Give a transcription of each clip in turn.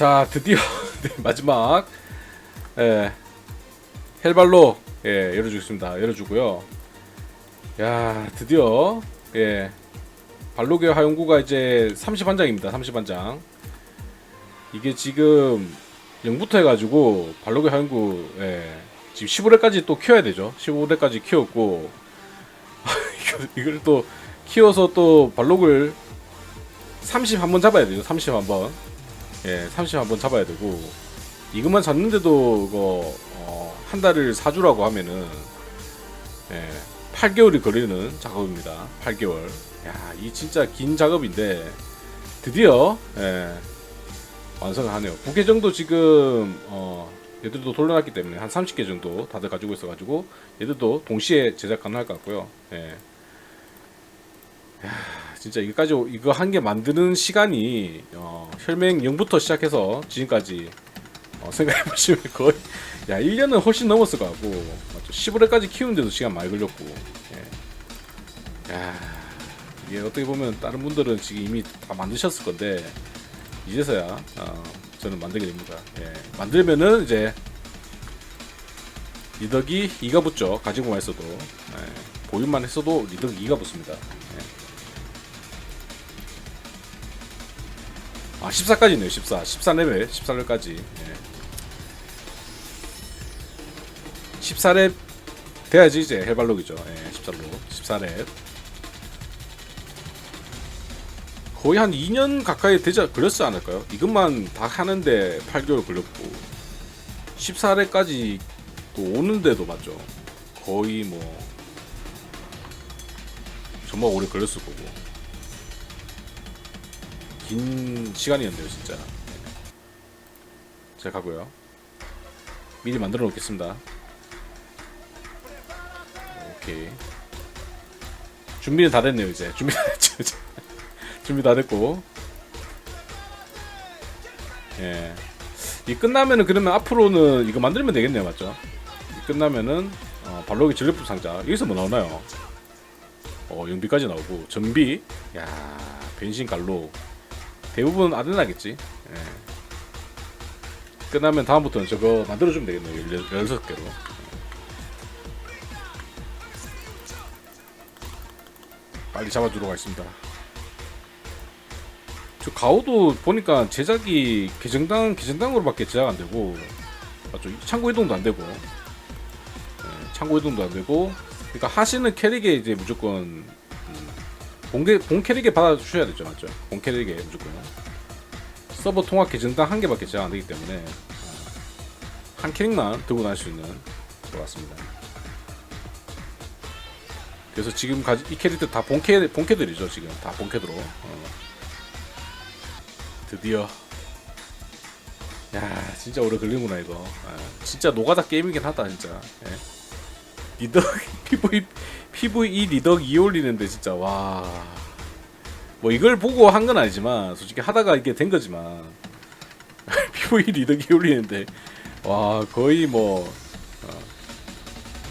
자 드디어 네, 마지막 예, 헬발로 예, 열어주겠습니다. 열어주고요. 야 드디어 예, 발로게 화용구가 이제 30한장입니다. 30한장. 이게 지금 0부터 해가지고 발로게 화용구 예, 지금 15대까지 또 키워야 되죠. 15대까지 키웠고 이걸 또 키워서 또 발록을 30 한번 잡아야 돼요. 30 한번. 예, 30 한번 잡아야 되고 이것만 잡는데도 이거 어, 한 달을 사주라고 하면은 예, 8개월이 걸리는 작업입니다. 8개월. 야, 이 진짜 긴 작업인데 드디어 예, 완성을 하네요. 9개 정도 지금 어, 얘들도 돌려놨기 때문에 한 30개 정도 다들 가지고 있어가지고 얘들도 동시에 제작 가능할 것 같고요. 예. 야, 진짜 이거까지 이거 한 개 만드는 시간이 어, 혈맹 0부터 시작해서 지금까지 어, 생각해 보시면 거의 야 1년은 훨씬 넘었을 것 같고 맞죠? 15회까지 키우는데도 시간 많이 걸렸고 예. 야 이게 어떻게 보면 다른 분들은 지금 이미 다 만드셨을 건데 이제서야 어, 저는 만들게 됩니다. 예. 만들면은 이제 리더기 2가 붙죠. 가지고만 있어도 예. 보유만 했어도 리더기 2가 붙습니다. 아 14까지 있네요 14 14레벨 14렙까지. 예. 14렙 돼야지 이제 헬발록이죠. 예, 14로 14렙 거의 한 2년 가까이 되지 걸렸지 않을까요? 이것만 다 하는데 8개월 걸렸고. 14렙까지 또 오는데도 맞죠? 거의 뭐 정말 오래 걸렸을 거고 긴 시간이었네요 진짜. 자 가고요. 미리 만들어 놓겠습니다. 오케이. 준비는 다 됐네요 이제. 준비 다 됐죠. 준비 다 됐고. 예. 이 끝나면은 그러면 앞으로는 이거 만들면 되겠네요 맞죠? 이 끝나면은 어, 발로기 전력품 상자. 여기서 뭐 나오나요? 어 연비까지 나오고. 전비. 야 변신 갈로 대부분 아데나겠지. 예. 끝나면 다음부터는 저거 만들어주면 되겠네요. 16개로. 빨리 잡아주러 가겠습니다. 저 가오도 보니까 제작이 계정당 계정당으로 밖에 제작 안 되고 맞죠? 창고 이동도 안 되고 예, 창고 이동도 안 되고 그러니까 하시는 캐릭에 이제 무조건 음, 본캐 본 캐릭에 받아주셔야 되죠, 맞죠? 본 캐릭에 무조건 서버 통합 계정당 한 개밖에 제한 안 되기 때문에 어, 한 캐릭만 들고 다닐 수 있는 것 같습니다. 그래서 지금 가지 이 캐릭터 다 본캐 본캐들이죠, 지금 다 본캐들로. 어. 드디어. 야, 진짜 오래 걸리구나 이거. 아, 진짜 노가다 게임이긴 하다 진짜. 예. 리더 PV PVE 리더 2 올리는데 진짜 와. 뭐 이걸 보고 한 건 아니지만 솔직히 하다가 이게 된 거지만 PVE 리더 2 올리는데 와 거의 뭐 어,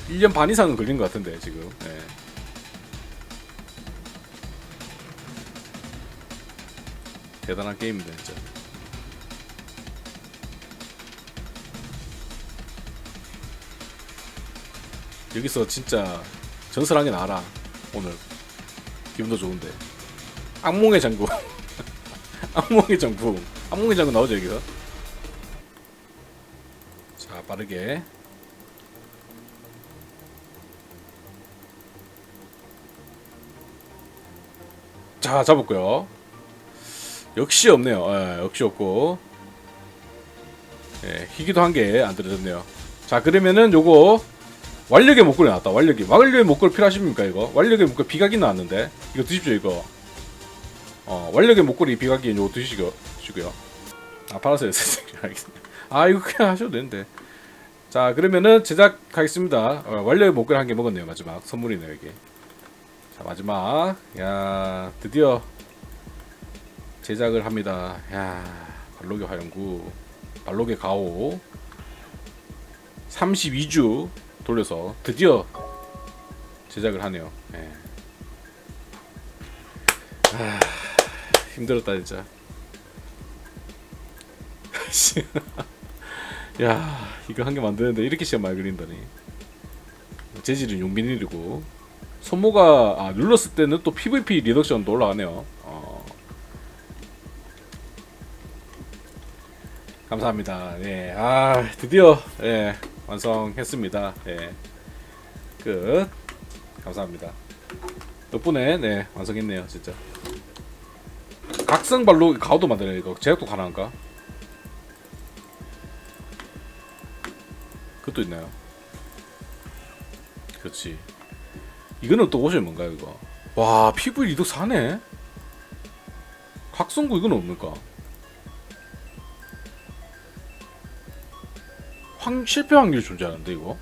1년 반 이상은 걸린 것 같은데 지금. 예. 대단한 게임입니다 진짜. 여기서 진짜 전설하게 나와라 오늘. 기분도 좋은데. 악몽의 장군 악몽의 장군 악몽의 장군 나오죠 여기서? 자 빠르게. 자 잡았고요. 역시 없네요. 예, 역시 없고. 예, 희귀도 한 개 안 들어졌네요. 자 그러면은 요거 완력의 목걸이 나왔다. 완력이. 완력의 목걸이 필요하십니까 이거? 완력의 목걸이 비각이 나왔는데 이거 드십시오 이거. 어 완력의 목걸이 비각이 이거 드시고 드시고요. 아 팔았어요. 알겠습니다. 아 이거 그냥 하셔도 되는데. 자 그러면은 제작 하겠습니다. 어, 완력의 목걸이 한 개 먹었네요 마지막 선물이네요 이게. 자 마지막 야 드디어 제작을 합니다. 야 발록의 화영구, 발록의 가오. 32주 돌려서 드디어 제작을 하네요. 예. 아, 힘들었다 진짜. 씨. 야 이거 한 개 만드는데 이렇게 시간 많이 걸린다니 재질은 용빈일이고 손모가 아 눌렀을 때는 또 PVP 리덕션도 올라가네요 어. 감사합니다 예 아 드디어 예 완성했습니다. 예 끝. 감사합니다. 덕분에 네 완성했네요 진짜. 각성발로 가오도 만드네 이거. 제작도 가능한가? 그것도 있나요? 그렇지. 이거는 또 옷이 뭔가요 이거? 와 PV 리덕 사네? 각성구 이건 없는가 확 실패 확률이 존재하는데 이거?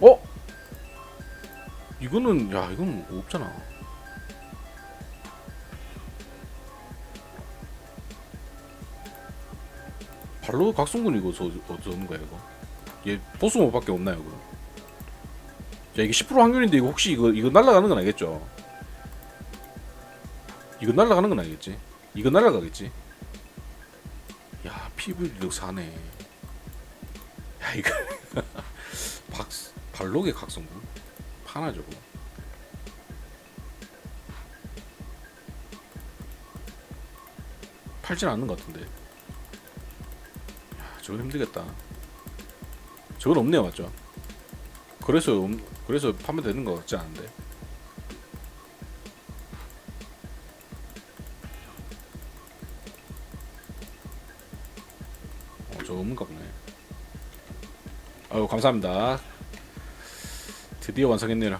어? 이거는 야 이건 없잖아. 발로 각성군 이거 저 어쩌는 거야 이거? 얘 보스 모밖에 없나요 그럼? 자 이게 10% 확률인데 이거 혹시 이거 이거 날아가는 건 아니겠죠? 이거 날아가는 건 아니겠지? 이거 날아가겠지 야 이렇게 사네. 야 이거 박 발록의 각성군 파나 저거? 팔진 않는 것 같은데. 야 저거 힘들겠다. 저건 없네요 맞죠? 그래서 없- 그래서 판매되는 것 같지 않은데 없는가 보네 아유 감사합니다. 드디어 완성했네요